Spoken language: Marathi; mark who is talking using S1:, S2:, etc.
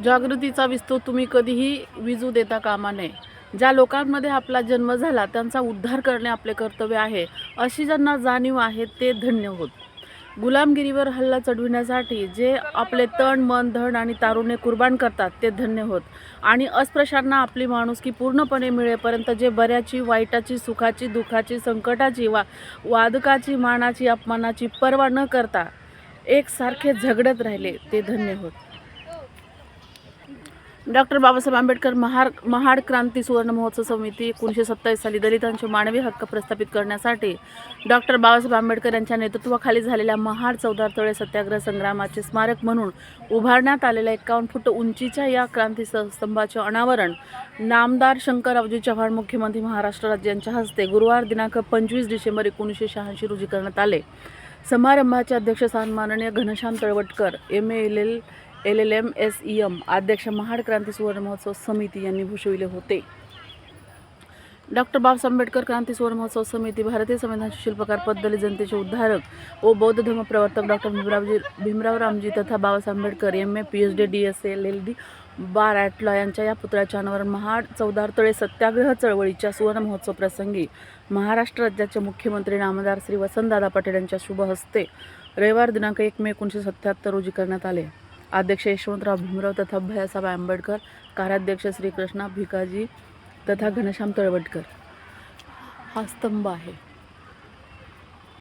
S1: जागृतीचा विस्तव तुम्ही कधीही विजू देता कामा नये. ज्या लोकांमध्ये आपला जन्म झाला त्यांचा उद्धार करणे आपले कर्तव्य आहे. अशी ज्यांना जाणीव आहे ते धन्य होत. गुलामगिरीवर हल्ला चढविण्यासाठी जे आपले तण मन धन आणि तारुण्य कुर्बान करतात ते धन्य होत. आणि अस्पृश्यांना आपली माणुसकी पूर्णपणे मिळेपर्यंत जे बऱ्याची वाईटाची सुखाची दुःखाची संकटाची वा वादकाची मानाची अपमानाची पर्वा न करता एकसारखे झगडत राहिले ते धन्य होत. डॉक्टर बाबासाहेब आंबेडकर महार महाड क्रांती सुवर्ण महोत्सव समिती एकोणीसशे सत्तावीस साली दलितांचे मानवी हक्क प्रस्थापित करण्यासाठी डॉक्टर बाबासाहेब आंबेडकर यांच्या नेतृत्वाखाली झालेल्या महाड चौदार तळे सत्याग्रह संग्रामाचे स्मारक म्हणून उभारण्यात आलेल्या एकावन्न फूट उंचीच्या या क्रांती स्तंभाचे अनावरण नामदार शंकररावजी चव्हाण मुख्यमंत्री महाराष्ट्र राज्य यांच्या हस्ते गुरुवार दिनांक पंचवीस डिसेंबर एकोणीसशे शहाऐंशी रोजी करण्यात आले. समारंभाचे अध्यक्षस्थान माननीय Ghanshyam Talwatkar M A L L L L M S E M अध्यक्ष महाड क्रांती सुवर्ण महोत्सव समिती यांनी भूषविले होते. डॉक्टर बाबासाहेब आंबेडकर क्रांती सुवर्ण महोत्सव समिती भारतीय संविधानाचे शिल्पकार पद्धती जनतेचे उद्धारक व बौद्ध धर्म प्रवर्तक डॉक्टर भीमरावजी भीमराव रामजी तथा Babasaheb Ambedkar M A P H D D S L L D bar at law यांच्या या पुतळ्याच्या अनावरण महाड चौदार तळे सत्याग्रह चळवळीच्या सुवर्ण महोत्सव प्रसंगी महाराष्ट्र राज्याचे मुख्यमंत्री नामदार श्री वसंतदादा पटेल यांच्या शुभ हस्ते रविवार दिनांक एक मे एकोणीसशे सत्याहत्तर रोजी करण्यात आले. अध्यक्ष यशवंतराव भीमराव तथा भयासाहेब आंबेडकर कार्याध्यक्ष श्रीकृष्णा भिकाजी तथा घनश्याम तळवटकर. हा स्तंभ आहे.